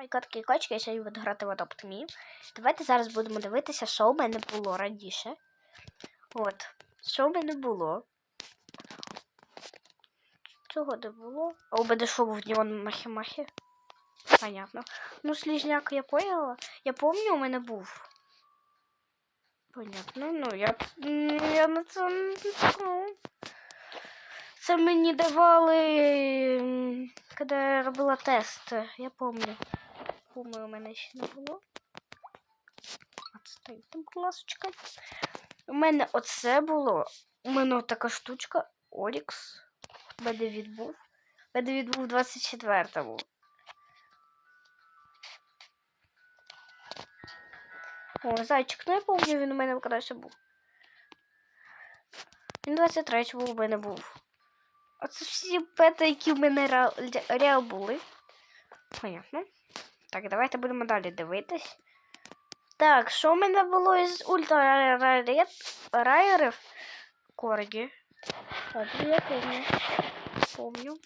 Майкотки і кочки, я сьогодні буду грати в Adopt Me. Давайте зараз будемо дивитися, що у мене було раніше. От, що у мене було. Цього не було. А у мене що був Діон Махі-Махі? Понятно. Ну, слізняк я поняла. Я пам'ятаю, у мене був. Понятно, ну я, я на це. Це мені давали, коли я робила тест. Я пам'ятаю. Пуми у мене ще не було. Отстань там, будь ласочка. У мене оце було. У мене така штучка. Орікс. Мене відбув. Мене відбув 24-му. О, зайчик, ну я пам'ятаю, він у мене кудись був. Він 23-му у мене був. А це всі пети, які в мене реал, реал були. Понятно. Так, давайте будемо далі дивитись. Так, що в мене було із ультрарайерів? Коргі. Так, ну, я помню. Помню.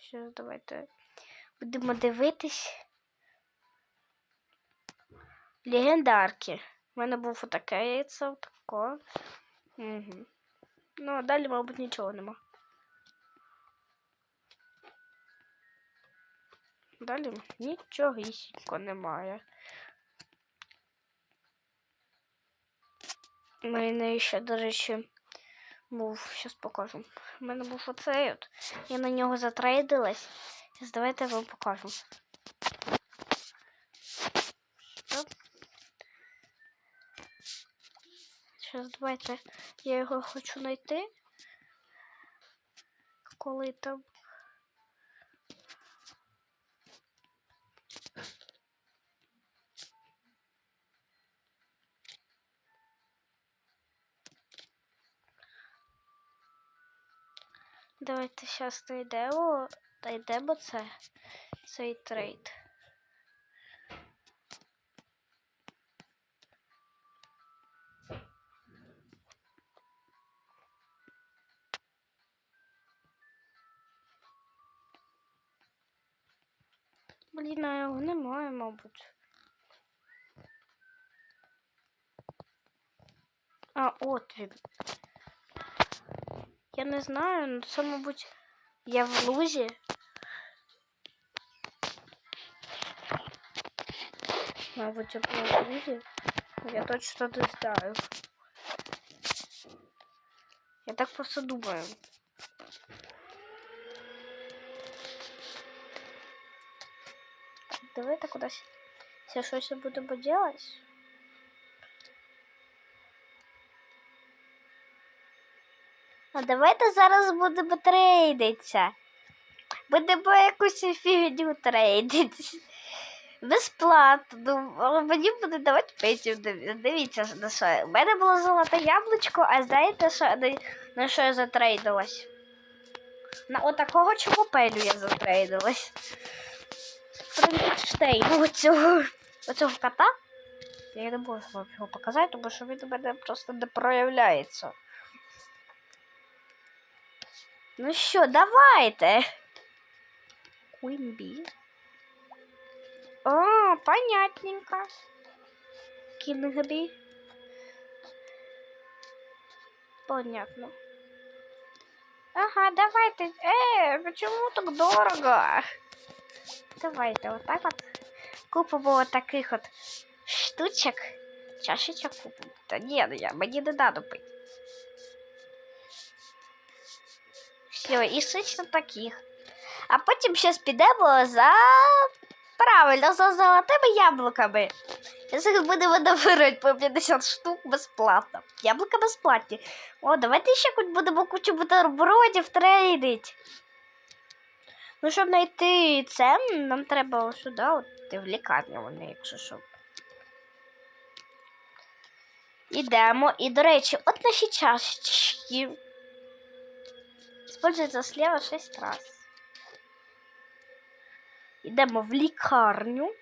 Що, давайте будемо дивитись. Легендарки. У мене був отаке яйце, отако. Угу. Ну, а далі, мабуть, нічого нема. Далі нічогісінько немає. У мене ще, до речі, був, зараз покажу. У мене був оцей от. Я на нього затрейдилась. Давайте вам покажу. Зараз давайте. Я його хочу знайти. Коли там. Давайте зараз знайдемо, знайдемо це, цей трейд. Блін, а його немає, мабуть. А, от він. Я не знаю, ну це, мабуть, я в лузі. Мабуть, я в лузі. Я точно не знаю. Я так просто думаю. Так, давайте кудись. Все щось будемо делать. А давайте зараз будемо трейдитися. Будемо якусь фігню трейдитися. Безплатно. Ну, мені буде давати петів. Дивіться, на що. У мене було золоте яблучко, а знаєте, що, на, що я затрейдилась? На отакого чокопелю я затрейдилась. Франкенштейн. Оцього, оцього кота. Я не можу вам його показати, тому що він у мене просто не проявляється. Ну що, давайте. Bee. О, понятненько. Bee. Понятно. Ага, давайте. Э, почему так дорого? Давайте вот так вот. Купимо вот таких вот штучек. Чашечек купимо. Та ні, ну я, мені не надо пить. Все, і точно таких. А потім ще підемо за. Правильно, за золотими яблуками. Зараз будемо набирати по 50 штук безплатно. Яблука безплатні. О, давайте ще хоч будемо кучу бутербродів трейдить. Ну, щоб знайти це, нам треба сюди, от в лікарню вони, якщо що. Ідемо. І, до речі, от наші чашечки. Используется слева 6 раз. Йдемо в лікарню.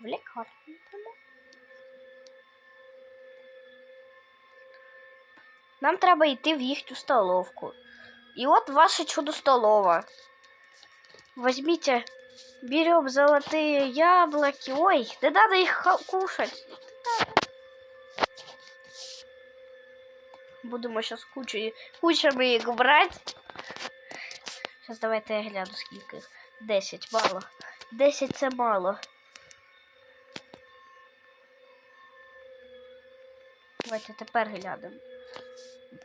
В лікарню йдемо. Нам треба йти в їхню столовку. І от ваша чудо столова. Возьмите, берем золотые яблоки. Ой, не надо их ха- кушать. Будемо зараз кучу, кучами їх брати. Зараз давайте я гляну, скільки 10, мало. 10 це мало. Давайте тепер глянемо.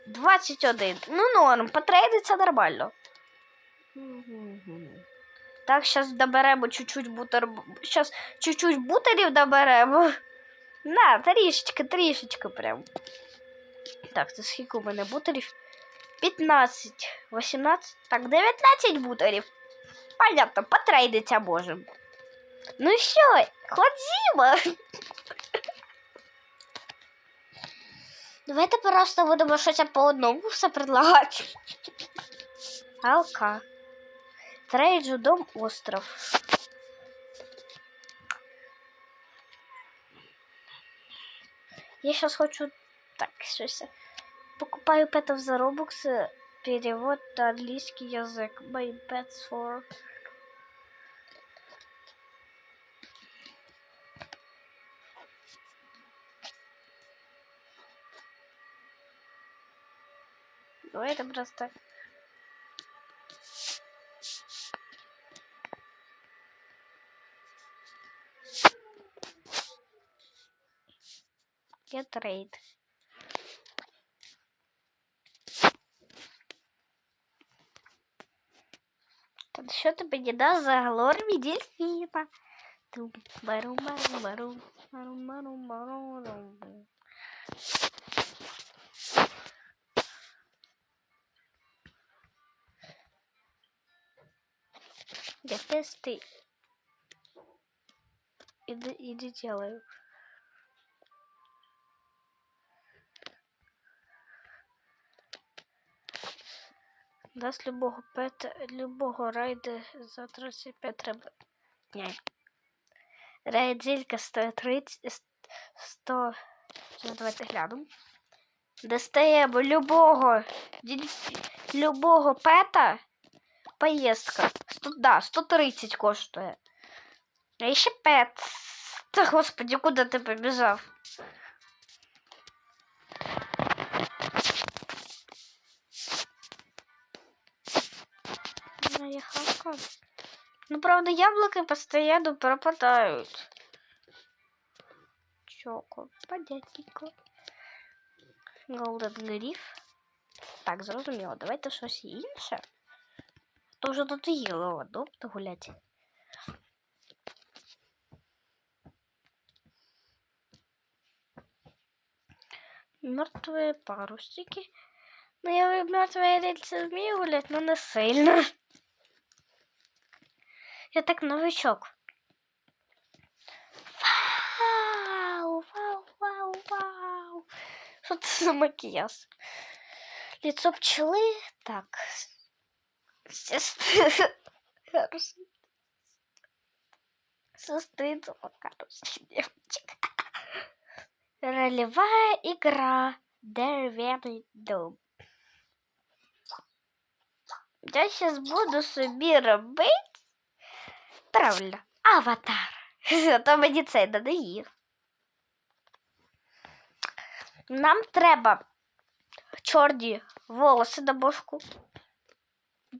21. Ну норм, потрейдиться нормально. Так, зараз доберемо чуть-чуть бутер. Зараз чуть-чуть бутерів доберемо. На, трішечки, трішечки прям. Так, це скільки у мене бутерів? 15, 18, так, 19 бутерів. Понятно, потрейдиться можем. Ну що, ходімо. Давайте просто будемо щось по одному все предлагати. Алка. Трейджу дом остров. Я сейчас хочу... Так, щось. Покупаю петов за э, Перевод на английский язык. My pets for... Ну, это просто... Get. Та що тобі не дасть за глорві дельфіна? Бару, бару, бару, бару, бару. Я тесты иди, иди делаю. Дасть любого пета, любого райда за 35 треба. Ні. Рейд зілька 130, 100, Зараз давайте глянемо. Достаємо любого, любого пета, поїздка. 100, да, 130 коштує. А ще пет. Та господи, куди ти побіжав? Моя хавка. Ну, правда, яблоки постоянно пропадают. Чоко, понятненько. Голден гриф. Так, зрозуміло. Давайте щось інше. То вже тут їло одно гуляти. Мертвые парусики. Ну, я мертвые рельсы вмію гулять, но не сильно. Я так новичок. Вау, вау, вау, вау. Що це за макіяж? Лицо пчели. Так. Сестрица хороший девочек. Ролевая игра. Деревянный дом. Я сейчас буду собі робити. Правильно, аватар. То мені це надоїв. Нам треба чорні волоси на бошку.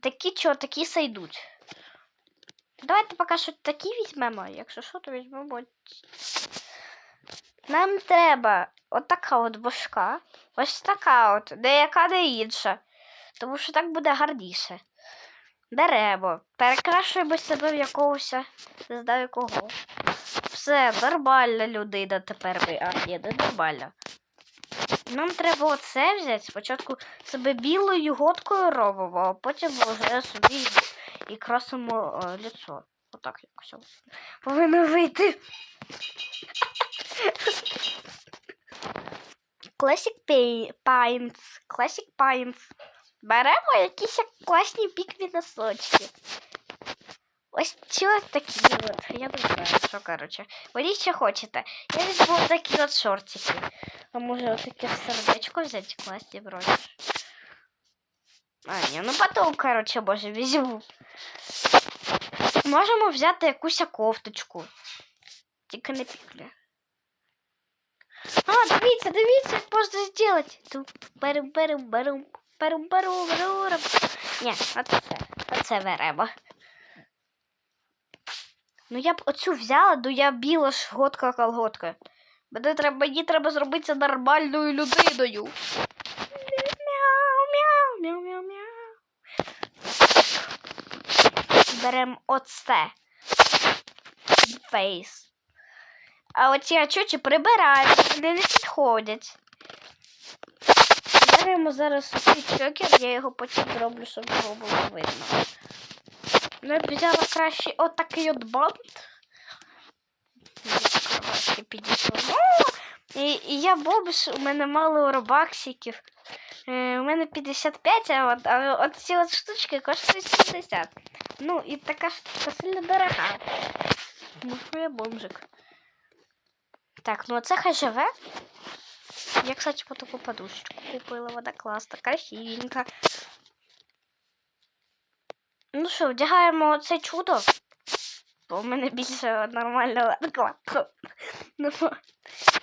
Такі чого такі сайдуть. Давайте поки що такі візьмемо, якщо що, то візьмемо. Нам треба отака от бошка, ось така от, деяка не інша. Тому що так буде гарніше. Беремо, перекрашуємо себе в якогось, не знаю кого. Все, нормальна людина тепер ми. А, ні, не нормальна. Нам треба оце взяти. Спочатку себе білою готкою робимо, а потім вже собі і красимо е, лицо. Отак якось. Повинно вийти. Classic Pines. Classic Pines. Беремо якісь класні пікві носочки. Ось ці ось такі от. Я не знаю, що коротше. Беріть, що хочете. Я візьму такі от шортики. А може отаке сердечко взяти класні вроді. ж. А, ні, ну потом, короче, може, візьму. Можемо взяти якусь кофточку. Тільки не піклі. А, дивіться, дивіться, як можна зробити. Тут берем, берем, берем, Берем, берем, берем. Ні, оце, оце беремо. Ну я б оцю взяла, ну я біла ж готка колготка. Мені треба, мені треба зробити нормальною людиною. Мяу, мяу, мяу, мяу. Беремо оце. Фейс. А оці очочі прибираємо, вони не підходять. Беремо зараз чокер, я його потім зроблю, щоб його було видно. Ну, я взяла краще отакий от бант. І, і я бобиш, у мене мало робаксиків. Е, у мене 55, а от, а от ці от штучки коштують 70. Ну, і така штука сильно дорога. Ну, що я бомжик. Так, ну це хай живе. Я, кстати, по таку подушечку купила, вона класна, красивенька. Ну що, вдягаємо це чудо. Бо в мене більше нормального накладку. Ну,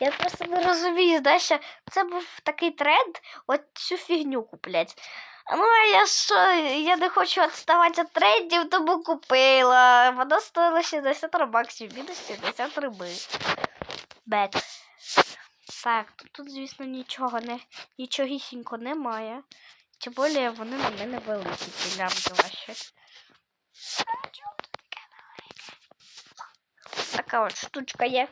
я просто не розумію, що це був такий тренд, от цю фігню куплять. Ну, а я що, я не хочу відставати від трендів, тому купила. Вона стоїла 60 робаксів, мінус 60 риби. Бек. Тут, тут, звісно, нічого не, нічогісінько немає. Тим більше вони на мене великі, ці лямки ваші. Така от штучка є.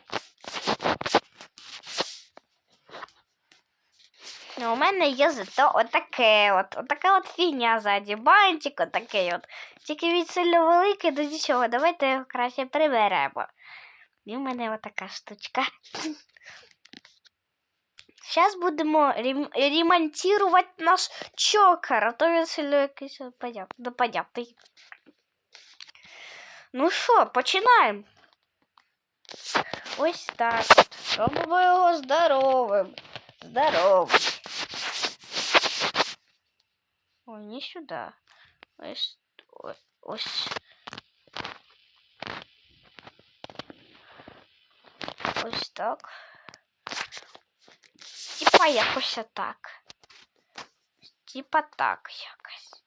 Ну, у мене є зато отаке от. Отака от фігня ззаді. Бантик отакий от. Тільки він сильно великий, до нічого. Давайте його краще приберемо. І в мене отака штучка. Зараз будемо рем- ремонтувати наш чокер, а то він сильно якийсь непонятний. Ну що, починаємо. Ось так. Робимо його здоровим. Здоровим. Ой, не сюди. Ось. Ось. Ось так. Типа якось так. Типа так якось.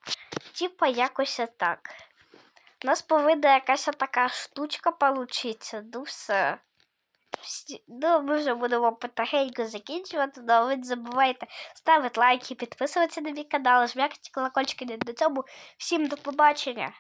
Типа якось так. У нас повинна якась така штучка получиться. Ну все. Ну, ми вже будемо потихеньку закінчувати, але ви не забувайте ставити лайки, підписуватися на мій канал, жмякати колокольчики на цьому. Всім до побачення!